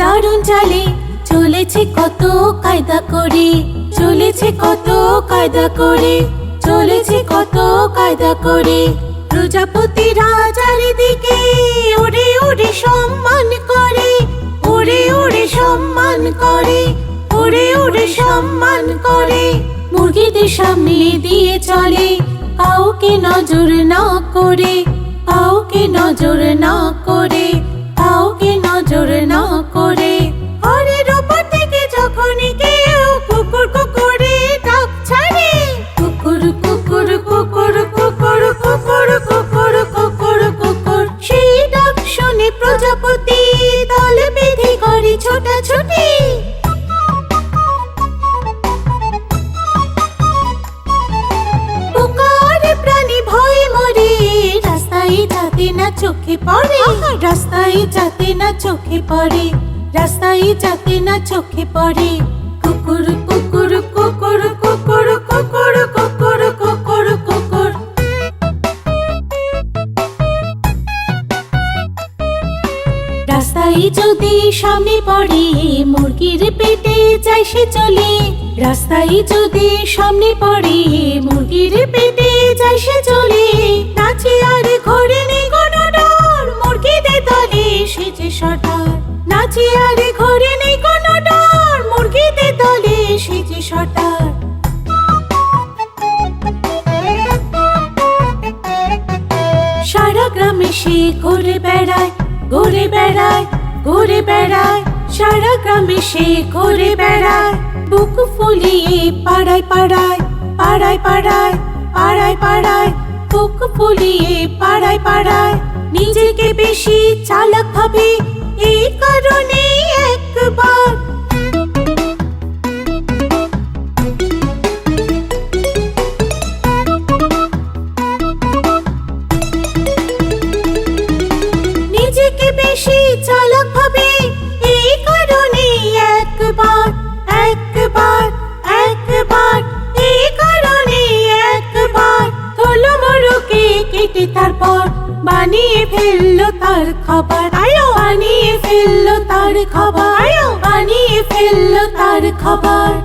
দারুণ চালে, চলেছে কত কায়দা করে, চলেছে কত কায়দা করে, চলেছে কত কায়দা করে। প্রজাপতিরা চারিদিকে উড়ে উড়ে সম্মান করে উড়ে উড়ে সম্মান করে উড়ে উড়ে সম্মান করে। মুরগিদের সামনে দিয়ে চলে, কাউকে নজর না করে, কাউকে নজর না করে। চোখে পড়ে। রাস্তায় যাতে না চোখে পড়ে রাস্তায় যাতে না চোখে পড়ে। কুকুর রাস্তায় যদি সামনে পড়ে, মুরগির পেটে যায় সে চলে। রাস্তায় যদি সামনে পড়ে, মুরগির পেটে যায় সে চলে। নাচে আর ঘরে নেই কোনো ডর, মুরগিদের দলে সেজে সটার নাচে আর ঘরে নেই কোনো ডর, মুরগিদের দলে সেজে সটার সারা গ্রামে সে ঘুরে বেড়ায় ঘুরে বেড়ায়। ঘুরে বেড়ায়, সারা গ্রামে সে ঘুরে বেড়ায়। বুক ফুলিয়ে পাড়ায় পাড়ায় পাড়ায় পাড়ায় পাড়ায় পাড়ায়। বুক ফুলিয়ে পাড়ায় পাড়ায়, নিজেকে বেশি চালাক ভাবে এই কারণে চালাক এই কারণে একবার একবার একবার। এই কারণে একবার মরুকে কেটে তারপর বানিয়ে ফেলল তার খাবার। আয়ো, বানিয়ে ফেলল তার খাবার। আয়ো, বানিয়ে ফেলল তার খাবার।